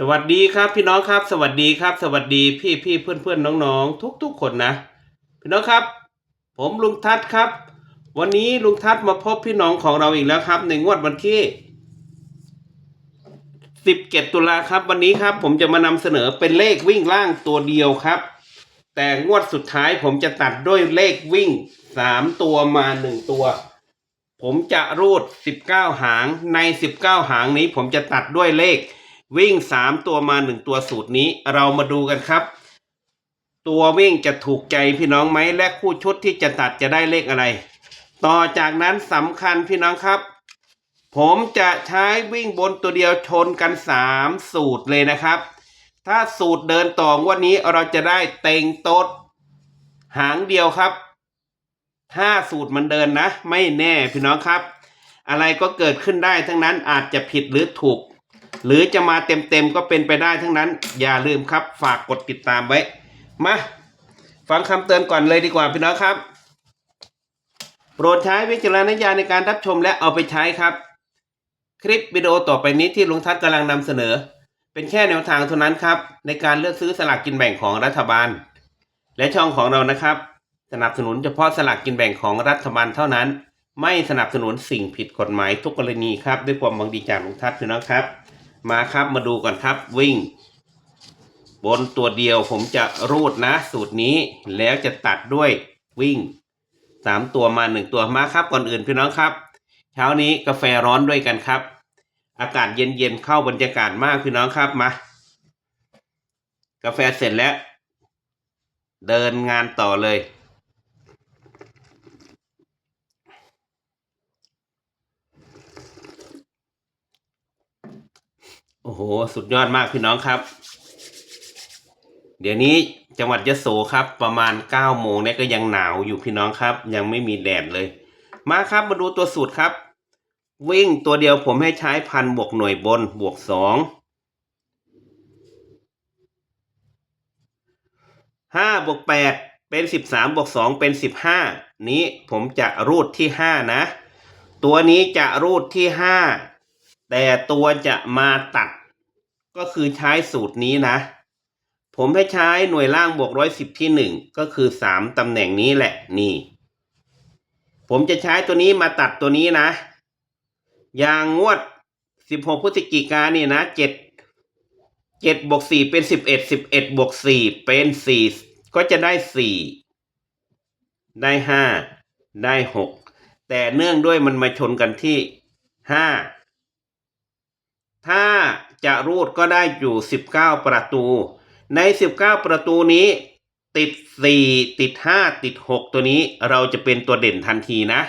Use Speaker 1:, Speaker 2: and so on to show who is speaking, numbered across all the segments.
Speaker 1: สวัสดีครับพี่น้องครับ สวัสดีครับ สวัสดีพี่พี่เพื่อนเพื่อนน้องน้องทุกทุกคนนะ พี่น้องครับ ผมลุงทัศน์ครับ วันนี้ลุงทัศน์มาพบพี่น้องของเราอีกแล้วครับ ในงวดวันที่17ตุลาครับ วันนี้ครับ ผมจะมานำเสนอเป็นเลขวิ่งล่างตัวเดียวครับ แต่งวดสุดท้ายผมจะตัดด้วยเลขวิ่งสามตัวมาหนึ่งตัว ผมจะรูด19หางใน19หางนี้ ผมจะตัดด้วยเลข วิ่ง3ตัวมา1ตัวสูตรนี้เรามาดูกันครับ ตัววิ่งจะถูกใจพี่น้องไหมและคู่ชุดที่จะตัดจะได้เลขอะไร ต่อจากนั้นสำคัญพี่น้องครับ ผมจะใช้วิ่งบนตัวเดียวชนกัน3สูตรเลยนะครับ ถ้าสูตรเดินต่องวันนี้เราจะได้เต็งโต๊ดหางเดียวครับถ้าสูตรมันเดินนะ ไม่แน่พี่น้องครับ อะไรก็เกิดขึ้นได้ทั้งนั้นอาจจะผิดหรือถูก หรือจะมาเต็มๆก็เป็นไปได้ทั้งนั้น อย่าลืมครับ ฝากกดติดตามไว้ มา ฟังคำเตือนก่อนเลยดีกว่าพี่น้องครับ โปรดใช้วิจารณญาณในการรับชมและเอาไปใช้ครับ คลิปวิดีโอต่อไปนี้ที่ลุงทัศน์กำลังนำเสนอ เป็นแค่แนวทางเท่านั้นครับ ในการเลือกซื้อสลากกินแบ่งของรัฐบาล และช่องของเรานะครับ สนับสนุนเฉพาะสลากกินแบ่งของรัฐบาลเท่านั้น ไม่สนับสนุนสิ่งผิดกฎหมายทุกกรณีครับ ด้วยความหวังดีจากลุงทัศน์พี่น้องครับ มาครับมาดูก่อนครับวิ่ง บนตัวเดียวผมจะรูดนะ สูตรนี้แล้วจะตัดด้วยวิ่งสามตัวมาหนึ่งตัวมาครับก่อนอื่นพี่น้องครับ เช้านี้กาแฟร้อนด้วยกันครับ อากาศเย็นๆเข้าบรรยากาศมากพี่น้องครับมา กาแฟเสร็จแล้ว เดินงานต่อเลย โอ้โห สุดยอดมากพี่น้องครับ เดี๋ยวนี้จังหวัดยะโสครับ ประมาณ9ก้าโมงเนี่ยก็ยังหนาวอยู่พี่น้องครับ ยังไม่มีแดดเลย มาครับมาดูตัวสูตรครับ วิ่งตัวเดียวผมให้ใช้พันบวกหน่วยบนบวกสองห้าบวกแปดเป็นสิบสามบวกสองเป็นสิบห้านี้ผมจะรูดที่ห้านะ ตัวนี้จะรูดที่ห้า แต่ตัวจะมาตัด ก็คือใช้สูตรนี้นะ ผมให้ใช้หน่วยล่างบวกร้อยสิบที่หนึ่งก็คือสามตำแหน่งนี้แหละนี่ ผมจะใช้ตัวนี้มาตัดตัวนี้นะ อย่างงวดสิบหกพฤศจิกายนนี่นะเจ็ดเจ็ดบวกสี่เป็นสิบเอ็ดสิบเอ็ดบวกสี่เป็นสี่ก็จะได้สี่ได้ห้าได้หกแต่เนื่องด้วยมันมาชนกันที่ห้า ถ้าจะรูดก็ได้อยู่ 19 ประตู ใน 19 ประตูนี้ติด 4 ติด 5 ติด 6 ตัวนี้เราจะเป็นตัวเด่นทันทีนะ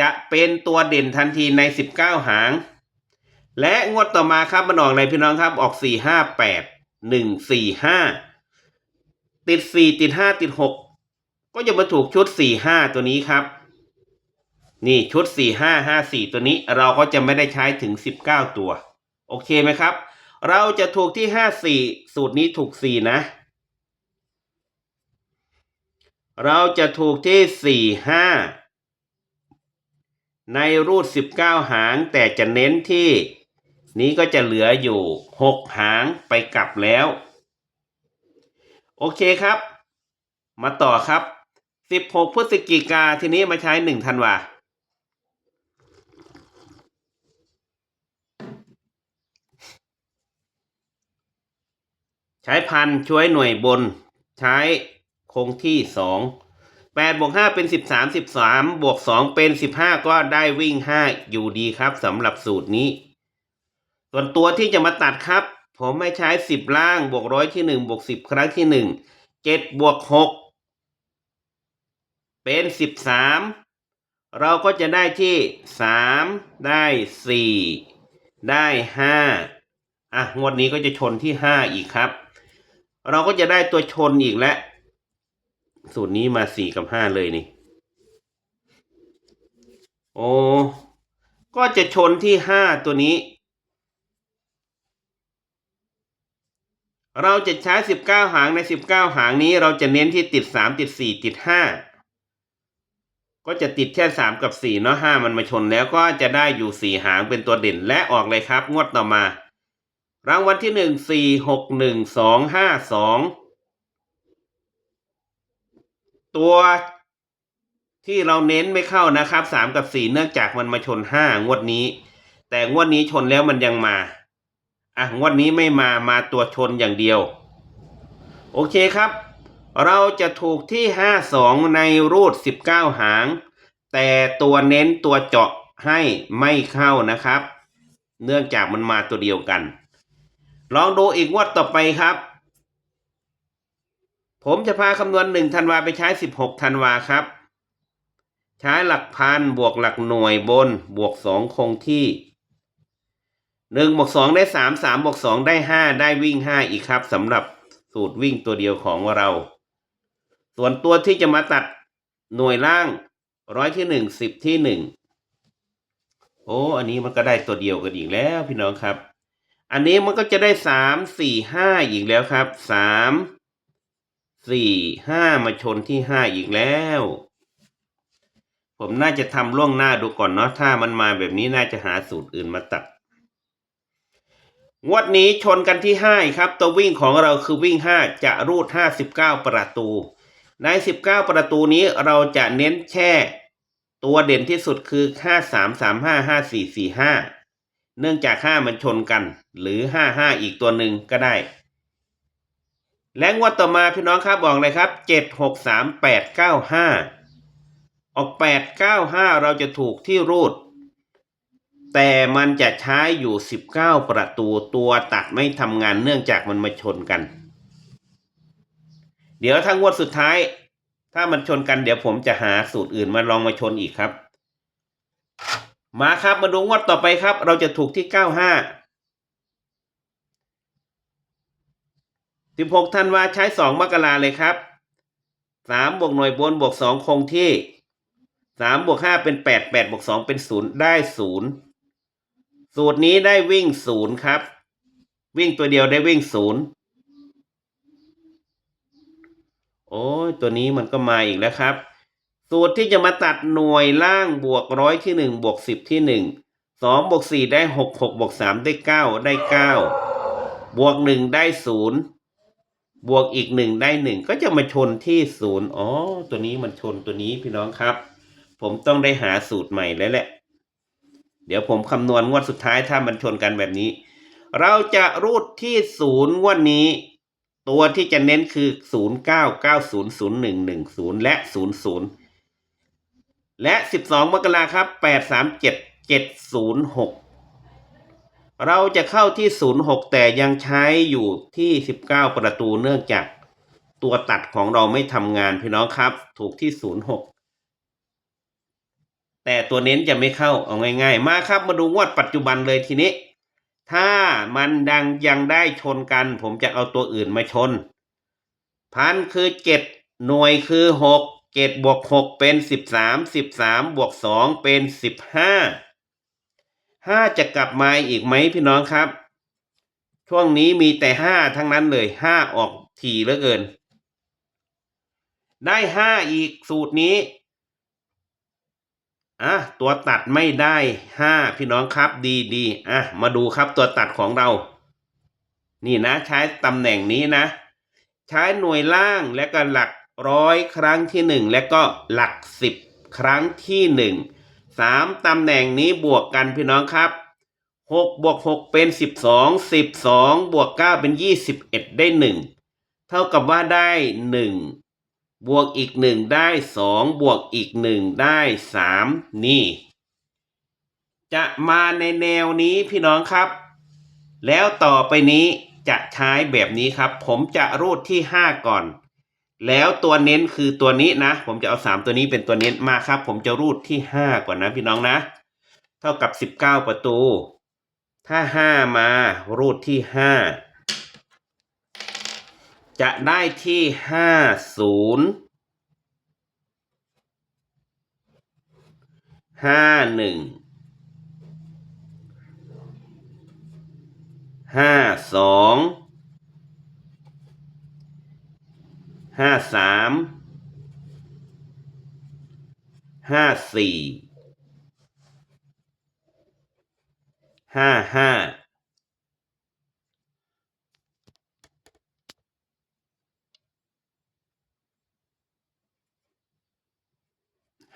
Speaker 1: จะเป็นตัวเด่นทันทีใน 19 หาง และงวดต่อมาครับมันออกในพี่น้องครับออก 4 5 8 1 4 5 ติด 4 ติด 5 ติด 6 ก็จะมาถูกชุด 4 5 ตัวนี้ครับ นี่ชุด 4 5 5 4 ตัวนี้เราก็จะไม่ได้ใช้ถึง 19 ตัว โอเคไหมครับ เราจะถูกที่54สูตรนี้ถูก4นะ เราจะถูกที่4 5ในรูด19หางแต่จะเน้นที่นี้ก็จะเหลืออยู่6หางไปกลับแล้ว โอเคครับ มาต่อครับ 16 พฤศจิกาทีนี้มาใช้1ธันวา ช้พันช่วยหน่วยบน ใช้คงที่สองแปดบวกห้าเป็นสิบสามสิบสามบวกสองเป็นสิบห้าก็ได้วิ่งห้าอยู่ดีครับสำหรับสูตรนี้ ส่วนตัวที่จะมาตัดครับ ผมไม่ใช้สิบล่างบวกร้อยที่หนึ่งบวกสิบครั้งที่หนึ่งเจ็ดบวกหกเป็นสิบสามเราก็จะได้ที่สามได้สี่ได้ห้าอะ งวดนี้ก็จะชนที่ห้าอีกครับ เราก็จะได้ตัวชนอีกแล้ว สูตรนี้มาสี่กับห้าเลยนี่ โอ้ ก็จะชนที่ห้าตัวนี้ เราจะใช้สิบเก้าหางในสิบเก้าหางนี้ เราจะเน้นที่ติดสามติดสี่ติดห้าก็จะติดแค่สามกับสี่เนาะห้ามันมาชนแล้วก็จะได้อยู่สี่หางเป็นตัวเด่นและออกเลยครับ งวดต่อมา รางวัลที่หนึ่งสี่หกหนึ่งสองห้าสองตัวที่เราเน้นไม่เข้านะครับสามกับสี่เนื่องจากมันมาชนห้างวดนี้ แต่งวดนี้ชนแล้วมันยังมาอะงวดนี้ไม่มามาตัวชนอย่างเดียว โอเคครับ เราจะถูกที่ห้าสองในรูดสิบเก้าหาง แต่ตัวเน้นตัวเจาะให้ไม่เข้านะครับ เนื่องจากมันมาตัวเดียวกัน ลองดูอีกงวดต่อไปครับ ผมจะพาคำนวณหนึ่งธันวาไปใช้สิบหกธันวาครับ ใช้หลักพันบวกหลักหน่วยบนบวกสองคงที่หนึ่งบวกสองได้สามสามบวกสองได้ห้าได้วิ่งห้าอีกครับสำหรับสูตรวิ่งตัวเดียวของเรา ส่วนตัวที่จะมาตัดหน่วยล่างร้อยที่หนึ่งสิบที่หนึ่งโอ้ อันนี้มันก็ได้ตัวเดียวกันอีกแล้วพี่น้องครับ อันนี้มันก็จะได้สามสี่ห้าอีกแล้วครับสามสี่ห้ามาชนที่ห้าอีกแล้ว ผมน่าจะทำล่วงหน้าดูก่อนเนาะถ้ามันมาแบบนี้น่าจะหาสูตรอื่นมาตัดงวดนี้ชนกันที่ห้าครับ ตัววิ่งของเราคือวิ่งห้าจะรูดห้าสิบเก้าประตู ในสิบเก้าประตูนี้เราจะเน้นแค่ตัวเด่นที่สุดคือห้าสามสามห้าห้าสี่สี่ห้า เนื่องจากห้ามันชนกัน หรือห้าห้าอีกตัวหนึ่งก็ได้ และงวดต่อมาพี่น้องครับบอกเลยครับเจ็ดหกสามแปดเก้าห้าออกแปดเก้าห้าเราจะถูกที่รูด แต่มันจะใช้อยู่สิบเก้าประตูตัวตัดไม่ทำงานเนื่องจากมันมาชนกัน เดี๋ยวถ้างวดสุดท้าย ถ้ามันชนกันเดี๋ยวผมจะหาสูตรอื่นมาลองมาชนอีกครับ มาครับมาดูงวดต่อไปครับ เราจะถูกที่เก้าห้าสิบหกธันวาใช้สองมกราเลยครับสามบวกหน่วยบนบวกสองคงที่สามบวกห้าเป็นแปดแปดบวกสองเป็นศูนย์ได้ศูนย์สูตรนี้ได้วิ่งศูนย์ครับ วิ่งตัวเดียวได้วิ่งศูนย์โอ้ยตัวนี้มันก็มาอีกแล้วครับ สูตรที่จะมาตัดหน่วยล่างบวกร้อยที่หนึ่งบวกสิบที่หนึ่งสองบวกสี่ได้หกหกบวกสามได้เก้าได้เก้าบวกหนึ่งได้ศูนย์บวกอีกหนึ่งได้หนึ่งก็จะมาชนที่ศูนย์อ๋อ ตัวนี้มันชนตัวนี้พี่น้องครับ ผมต้องได้หาสูตรใหม่แล้วแหละ เดี๋ยวผมคำนวณงวดสุดท้ายถ้ามันชนกันแบบนี้ เราจะรูดที่ศูนย์งวดนี้ ตัวที่จะเน้นคือศูนย์เก้าเก้าศูนย์ศูนย์หนึ่งหนึ่งศูนย์และศูนย์ศูนย์ และสิบสองมกราครับแปดสามเจ็ดเจ็ดศูนย์หกเราจะเข้าที่ศูนย์หกแต่ยังใช้อยู่ที่สิบเก้าประตูเนื่องจากตัวตัดของเราไม่ทำงานพี่น้องครับ ถูกที่ศูนย์หกแต่ตัวเน้นจะไม่เข้าเอาง่าย ๆ มาครับมาดูงวดปัจจุบันเลยทีนี้ ถ้ามันดังยังได้ชนกัน ผมจะเอาตัวอื่นมาชน พันคือเจ็ดหน่วยคือหก เจ็ดบวกหกเป็นสิบสามสิบสามบวกสองเป็นสิบห้าห้าจะกลับมาอีกไหมพี่น้องครับ ช่วงนี้มีแต่ห้าทั้งนั้นเลยห้าออกถี่เหลือเกิน ได้ห้าอีกสูตรนี้อะตัวตัดไม่ได้ห้าพี่น้องครับดีดีอะมาดูครับตัวตัดของเรา นี่นะใช้ตำแหน่งนี้นะ ใช้หน่วยล่างและก็หลัก ร้อยครั้งที่หนึ่งและก็หลักสิบครั้งที่หนึ่งสามตำแหน่งนี้บวกกันพี่น้องครับหกบวกหกเป็นสิบสองสิบสองบวกเก้าเป็นยี่สิบเอ็ดได้หนึ่งเท่ากับว่าได้หนึ่งบวกอีกหนึ่งได้สองบวกอีกหนึ่งได้สามนี่ จะมาในแนวนี้พี่น้องครับ แล้วต่อไปนี้จะใช้แบบนี้ครับ ผมจะรูดที่ห้าก่อน แล้วตัวเน้นคือตัวนี้นะ ผมจะเอาสามตัวนี้เป็นตัวเน้นมาครับ ผมจะรูดที่ห้าก่อนนะพี่น้องนะ เท่ากับสิบเก้าประตู ถ้าห้ามารูดที่ห้าจะได้ที่ห้าศูนย์ห้าหนึ่งห้าสอง ห้าสามห้าสี่ห้าห้า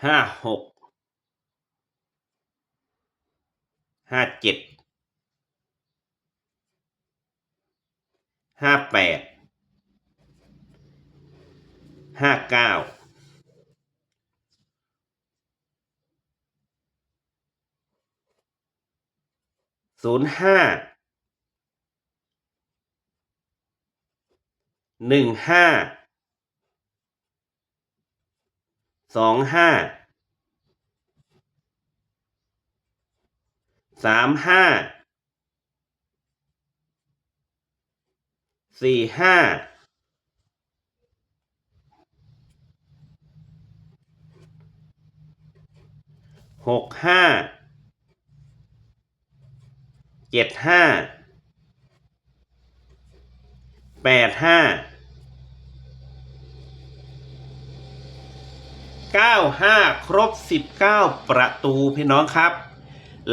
Speaker 1: ห้าหกห้าเจ็ดห้าแปด ห้าเก้าศูนย์ห้าหนึ่งห้าสองห้าสามห้าสี่ห้า หกห้าเจ็ดห้าแปดห้าเก้าห้าครบสิบเก้าประตูพี่น้องครับ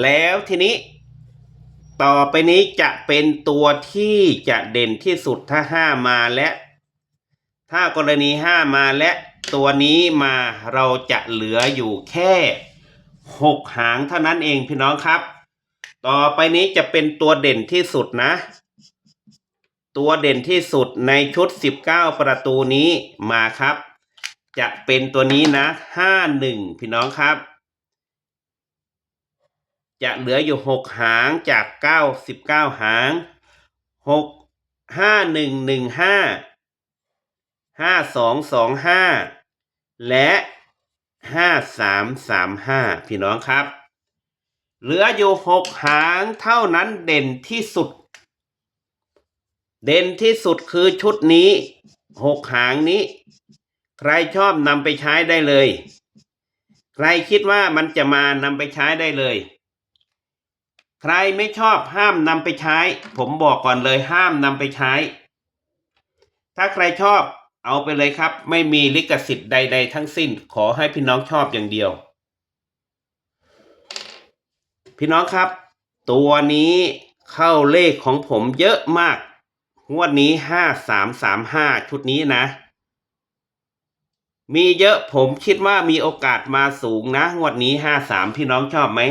Speaker 1: แล้วทีนี้ ต่อไปนี้จะเป็นตัวที่จะเด่นที่สุดถ้าห้ามาและ ถ้ากรณีห้ามาและตัวนี้มาเราจะเหลืออยู่แค่ หกหางเท่านั้นเองพี่น้องครับ ต่อไปนี้จะเป็นตัวเด่นที่สุดนะ ตัวเด่นที่สุดในชุด19ประตูนี้มาครับ จะเป็นตัวนี้นะ51พี่น้องครับ จะเหลืออยู่6หางจาก99หาง6 5 1 1 5 5 2 2 5และ 5 3 3 5พี่น้องครับ เหลืออยู่6หางเท่านั้นเด่นที่สุด เด่นที่สุดคือชุดนี้หกหางนี้ ใครชอบนำไปใช้ได้เลย ใครคิดว่ามันจะมานำไปใช้ได้เลย ใครไม่ชอบห้ามนำไปใช้ ผมบอกก่อนเลยห้ามนำไปใช้ ถ้าใครชอบ เอาไปเลยครับ ไม่มีลิขสิทธิ์ใด ๆ ทั้งสิ้น ขอให้พี่น้องชอบอย่างเดียว พี่น้องครับ ตัวนี้เข้าเลขของผมเยอะมากงวดนี้ห้าสามสามห้าชุดนี้นะ มีเยอะผมคิดว่ามีโอกาสมาสูงนะงวดนี้ห้าสามพี่น้องชอบไหม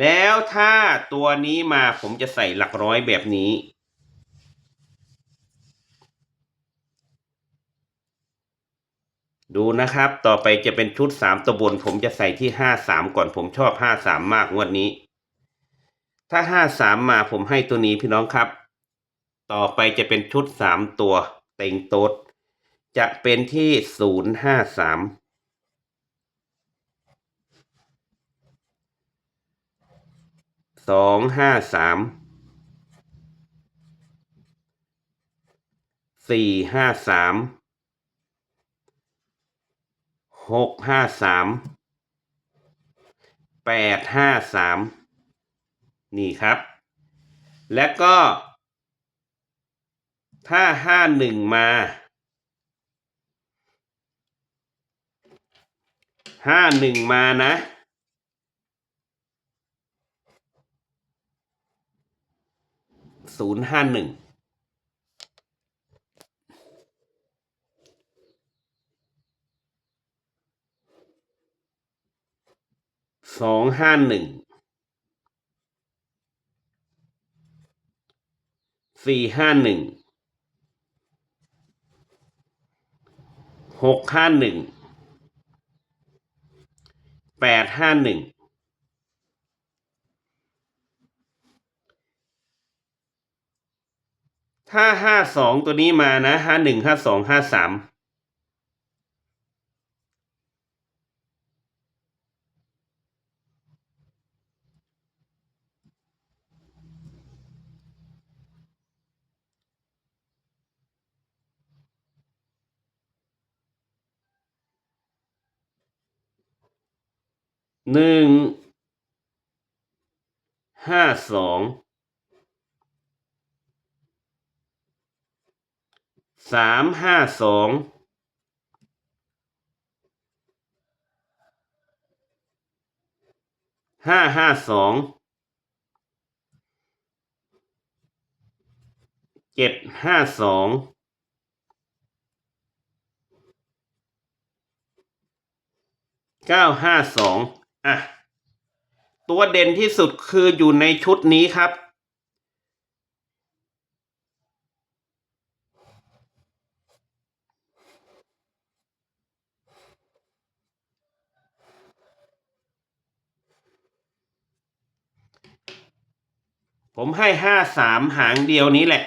Speaker 1: แล้วถ้าตัวนี้มาผมจะใส่หลักร้อยแบบนี้ ดูนะครับต่อไปจะเป็นชุดสามตัวบน ผมจะใส่ที่ห้าสามก่อนผมชอบห้าสามมากงวดนี้ ถ้าห้าสามมาผมให้ตัวนี้พี่น้องครับ ต่อไปจะเป็นชุดสามตัวเต็งโต๊ดจะเป็นที่ศูนย์ห้าสามสองห้าสามสี่ห้าสาม หกห้าสามแปดห้าสามนี่ครับ และก็ ถ้าห้าหนึ่งมาห้าหนึ่งมานะศูนย์ห้าหนึ่ง สองห้าหนึ่งสี่ห้าหนึ่งหกห้าหนึ่งแปดห้าหนึ่งถ้าห้าสองตัวนี้มานะห้าหนึ่งห้าสองห้าสาม หนึ่งห้าสองสามห้าสองห้าห้าสองเจ็ดห้าสองเก้าห้าสอง อะตัวเด่นที่สุดคืออยู่ในชุดนี้ครับ ผมให้ห้าสามหางเดียวนี้แหละ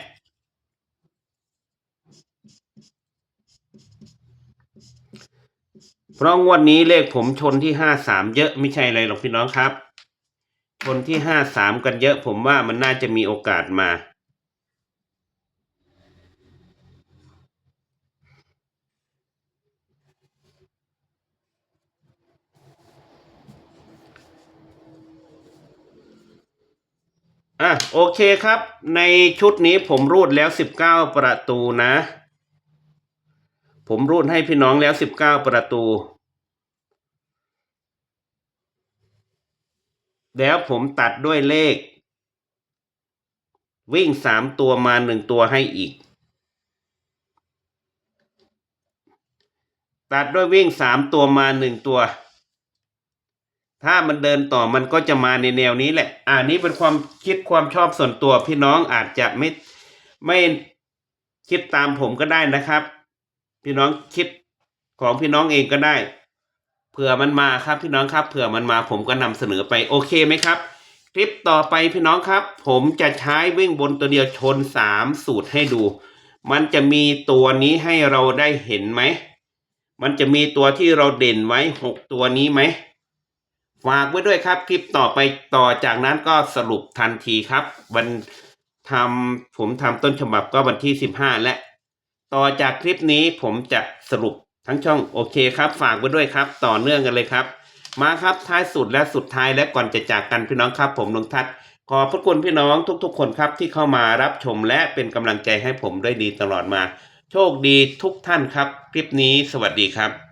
Speaker 1: เพราะงวดนี้เลขผมชนที่ห้าสามเยอะไม่ใช่อะไรหรอกพี่น้องครับ ชนที่ห้าสามกันเยอะ ผมว่ามันน่าจะมีโอกาสมา อะโอเคครับ ในชุดนี้ผมรูดแล้วสิบเก้าประตูนะ ผมรูดให้พี่น้องแล้วสิบเก้าประตู แล้วผมตัดด้วยเลข วิ่งสามตัวมาหนึ่งตัวให้อีก ตัดด้วยวิ่งสามตัวมาหนึ่งตัว ถ้ามันเดินต่อมันก็จะมาในแนวนี้แหละ อ่านี้เป็นความคิดความชอบส่วนตัวพี่น้องอาจจะไม่ไม่คิดตามผมก็ได้นะครับ พี่น้องคิดของพี่น้องเองก็ได้ เผื่อมันมาครับพี่น้องครับ เผื่อมันมาผมก็นำเสนอไปโอเคไหมครับ คลิปต่อไปพี่น้องครับ ผมจะใช้วิ่งบนตัวเดียวชนสามสูตรให้ดู มันจะมีตัวนี้ให้เราได้เห็นไหม มันจะมีตัวที่เราเด่นไว้หกตัวนี้ไหมฝากไว้ด้วยครับ คลิปต่อไปต่อจากนั้นก็สรุปทันทีครับ วันทำผมทำต้นฉบับก็วันที่สิบห้าและ ต่อจากคลิปนี้ผมจะสรุปทั้งช่องโอเคครับ ฝากไว้ด้วยครับ ต่อเนื่องกันเลยครับ มาครับท้ายสุดและสุดท้ายและก่อนจะจากกันพี่น้องครับ ผมนงทัศน์ขอบพระคุณพี่น้องทุกๆ คนครับที่เข้ามารับชมและเป็นกำลังใจให้ผมได้ดีตลอดมา โชคดีทุกท่านครับ คลิปนี้สวัสดีครับ